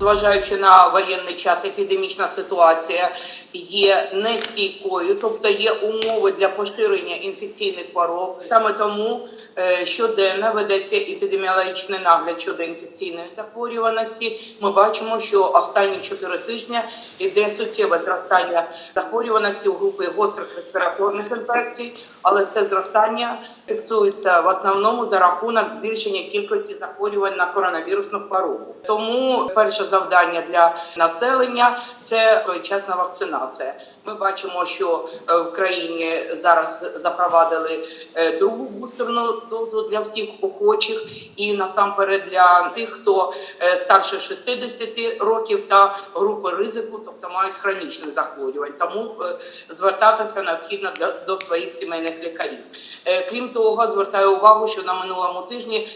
Зважаючи на воєнний час, епідемічна ситуація є нестійкою, тобто є умови для поширення інфекційних хвороб. Саме тому е, щоденно ведеться епідеміологічний нагляд щодо інфекційної захворюваності. Ми бачимо, що останні 4 тижні йде суттєве зростання захворюваності у групи гострих респіраторних інфекцій, але це зростання фіксується в основному за рахунок збільшення кількості захворювань на коронавірусну хворобу. Тому перше завдання для населення це своєчасна вакцинація. Ми бачимо, що е, в країні зараз запровадили е, другу бустерну дозу для всіх охочих, і насамперед для тих, хто е, старше 60 років та групи ризику, тобто мають хронічні захворювання. Тому звертатися необхідно до, своїх сімейних лікарів. Крім того, звертаю увагу, що на минулому тижні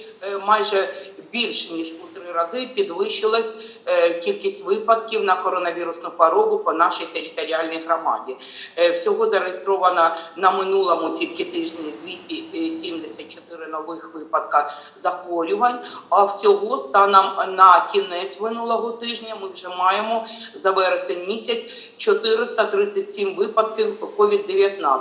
майже більш ніж у три рази підвищилась е, кількість випадків на коронавірусну хворобу по нашій територіальній громаді. Е, Всього зареєстровано на минулому тільки тижні 274 нових випадка захворювань. А всього станом на кінець минулого тижня ми вже маємо за вересень місяць 437 випадків COVID-19.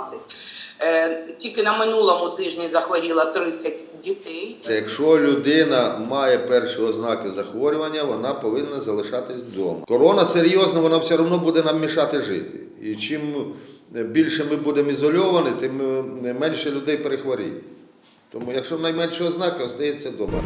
Е, Тільки на минулому тижні захворіло 30 дітей. Якщо людина має перші ознаки захворювання, вона повинна залишатись вдома. Корона серйозно, вона все одно буде нам мішати жити. І чим більше ми будемо ізольовані, тим е, менше людей перехворіє. Тому, якщо найменші ознаки, остається вдома.